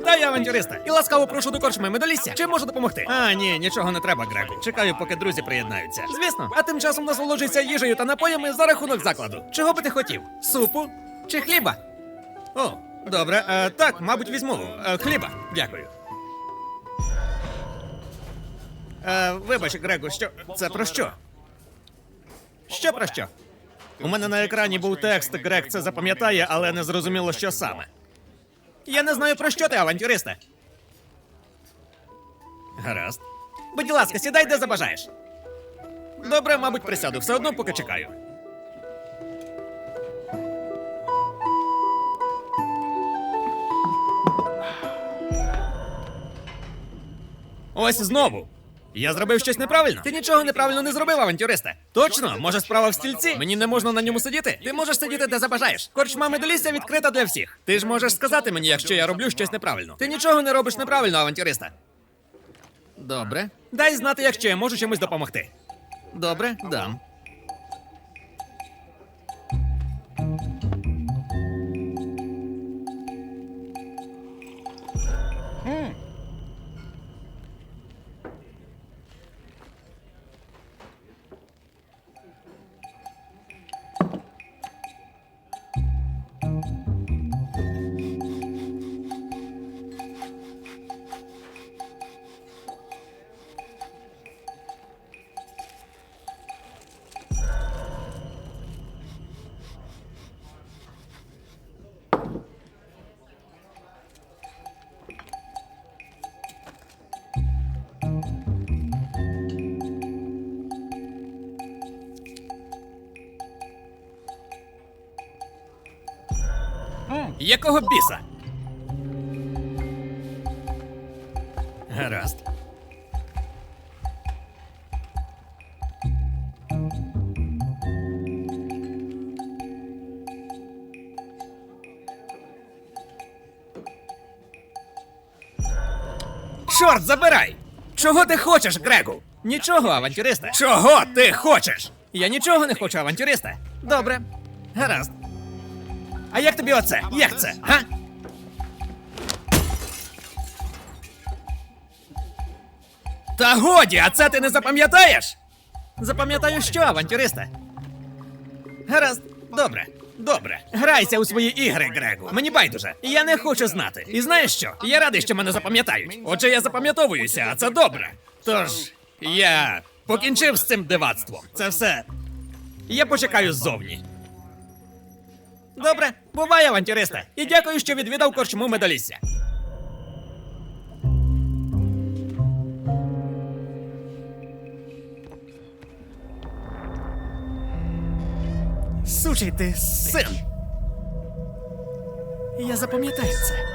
Вітаю, авантюриста! І ласкаво прошу до корчми медолісся. Чим можу допомогти? А, ні, нічого не треба, Грегу. Чекаю, поки друзі приєднаються. Звісно, а тим часом насолоджуйся їжею та напоями за рахунок закладу. Чого би ти хотів? Супу чи хліба? О, добре. Е, так, мабуть, візьму. Е, хліба. Дякую. Е, вибач, Грегу, що. Це про що? Що про що? У мене на екрані був текст, Грег це запам'ятає, але не зрозуміло, що саме. Я не знаю про що ти, авантюристе. Гаразд. Будь ласка, сідай, де забажаєш. Добре, мабуть, присяду, все одно поки чекаю. Ось знову. Я зробив щось неправильно. Ти нічого неправильно не зробив, авантюристе. Точно, може, справа в стільці? Мені не можна на ньому сидіти. Ти можеш сидіти де забажаєш. Корчма медолісся відкрита для всіх. Ти ж можеш сказати мені, якщо я роблю щось неправильно. Ти нічого не робиш неправильно, авантюриста. Добре. Дай знати, якщо я можу чимось допомогти. Добре, дам. Якого біса? Гаразд. Чорт, забирай! Чого ти хочеш, Грегу? Нічого, авантюриста. Чого ти хочеш? Я нічого не хочу, авантюриста. Добре. Гаразд. А як тобі оце? Як це? Га? Та годі, а це ти не запам'ятаєш? Запам'ятаю що, авантюриста? Гаразд, добре, добре. Грайся у свої ігри, Грегу. Мені байдуже. Я не хочу знати. І знаєш що? Я радий, що мене запам'ятають. Отже, я запам'ятовуюся, а це добре. Тож, я покінчив з цим дивацтвом. Це все. Я почекаю ззовні. Добре, бувай, авантюриста. І дякую, що відвідав корчму медалісся. Сучий ти син. Я запам'ятаю це.